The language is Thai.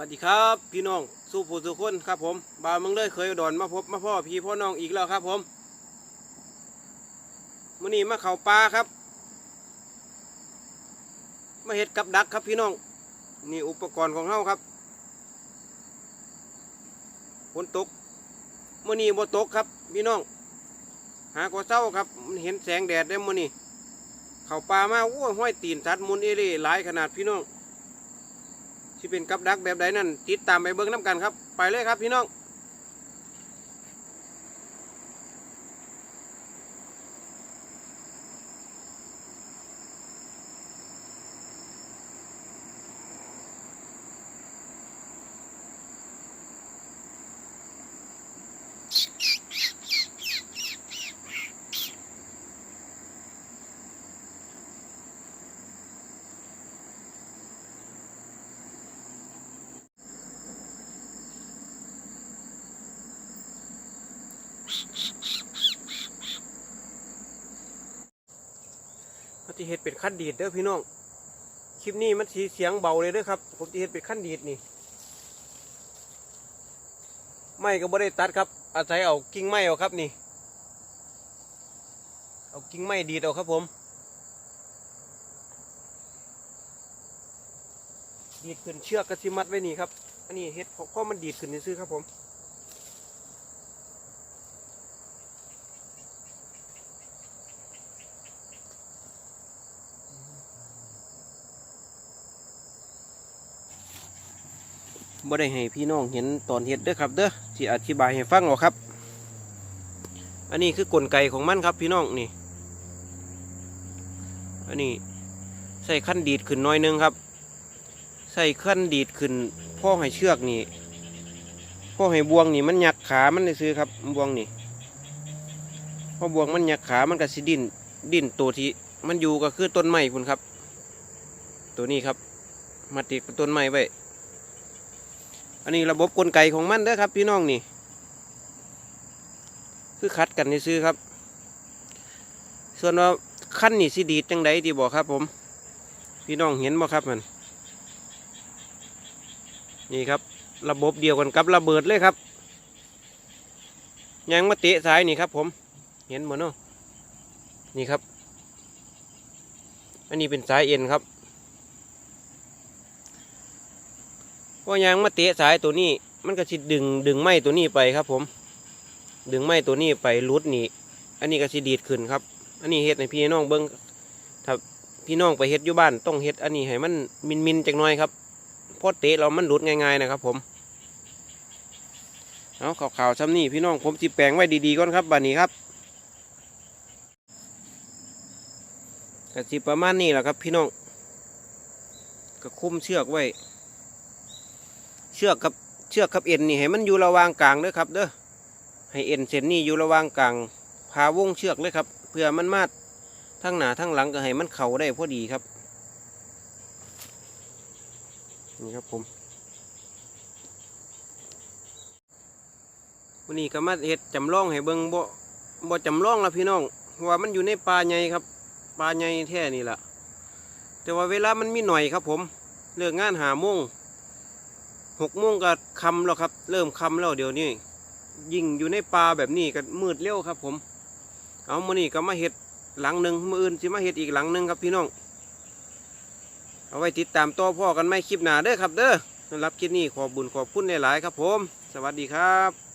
วัสดีครับพี่น้องสู้ผู้สุคนครับผมบาวเมึงเลยเคยดอนมาพบมาพ่อพี่พ่อน้องอีกแล้วครับผมมื่อนี้มาเข่าปลาครับ มาเห็ดกับดักครับพี่น้อง นี่อุปกรณ์ของเฮาครับฝนตกมื่อนี้บ่ตกครับ พี่น้อง หากว่าเศร้าครับมันเห็นแสงแดดได้มื่อนี้เข่าปลามาโอ้ยห้อยตีนสัตว์มุนเอเร่หลายขนาดพี่น้อง ที่เป็นกับดักแบบใดนั่นติดตามไปเบิ้งน้ำกันครับ ไปเลยครับพี่น้อง มันจะเห็ดเป็นขั้นดีดเด้อพี่น้อง คลิปนี้มันสีเสียงเบาเลยเด้อครับ ผมจะเห็ดเป็นขั้นดีดนี่ ไม่ก็บ่ได้ตัดครับ อาศัยเอากิ่งไม้เอาครับนี่ เอากิ่งไม้ดีดเอาครับผม ดีดขึ้นเชือกกระสิมัดไว้นี่ครับ อันนี้เห็ดเพราะมันดีดขึ้นนี่ซื้อครับผม บ่ได้ให้พี่น้องเห็นตอนเห็ดเด้อครับเด้อที่อธิบายให้ฟังเอาครับ อันนี้คือกลไกของมันครับพี่น้องนี่ อันนี้ใส่ขั้นดีดขึ้นน้อยนึงครับ ใส่ขั้นดีดขึ้นพ่อให้เชือกนี่พ่อให้บวงนี่มันหยักขามันได้ซื้อครับบวงนี่พอบวงมันหยักขามันก็สิดินดินตัวที่มันอยู่ก็คือต้นไม้พุ่นครับ ตัวนี้ครับมาติดต้นไม้ไว้ อันนี้ระบบกลไกของมันเด้อครับ พี่น้องนี่ คือคัดกันนี่ซื้อครับ ส่วนว่าขั้นนี่สิดีจังไดที่บอกครับ ผม พี่น้องเห็นบ่ครับมัน นี่ครับ ระบบเดียวกันกับระเบิดเลยครับยังมาเตะสายนี่ครับ ผม เห็นหมดเนาะนี่ครับ อันนี้เป็นสายเอ็นครับ พอยางมาเตะสายตัวนี้ มันก็สิดึงดึงไม้ตัวนี้ไปครับ ผม ดึงไม้ตัวนี้ไปรุดนี่ อันนี้ก็สิดีดขึ้นครับ อันนี้เฮ็ดให้พี่น้องเบิ้งถ้าพี่น้องไปเฮ็ดอยู่บ้านต้องเฮ็ดอันนี้ให้มันมินมินจักหน่อยครับเพอเตะเรามันหลุดง่ายๆนะครับ ผมเอาข่าวๆซ้ำนี่พี่น้องผมสิแปลงไว้ดีๆก่อนครับบัดนี้ครับก็สิประมาณนี้แหละครับ พี่น้องก็คุ้มเชือกไว้ เชือกกับเชือกกับเอ็นนี่ให้มันอยู่ระหว่างกลางเด้อครับเด้อให้เอ็นเส้นนี่อยู่ระหว่างกลางพาวงเชือกเลยครับเพื่อมันมาดทั้งหนาทั้งหลังก็ให้มันเข่าได้พอดีครับนี่ครับผมวันนี้ก็มาเฮ็ดจำลองให้เบิงบ่บ่จำลองละพี่น้องว่ามันอยู่ในป่าใหญ่ครับป่าใหญ่แท้นี่แหละแต่ว่าเวลามันมีหน่อยครับผมเลิกงานหาโมง หกโมงก็คำแล้วครับ เริ่มคำแล้วเดี๋ยวนี้ยิ่งอยู่ในป่าแบบนี้ก็มืดเร็วครับผม เอามานี่ก็มาเห็ดหลังหนึ่งมืออื่นสิมาเห็ดอีกหลังหนึ่งครับพี่น้อง เอาไว้ติดตามต่อพ่อกันไม่คลิปหนาเด้อครับ เด้อสำหรับคลิปนี้ขอบุญขอบคุณหลายๆครับผม สวัสดีครับ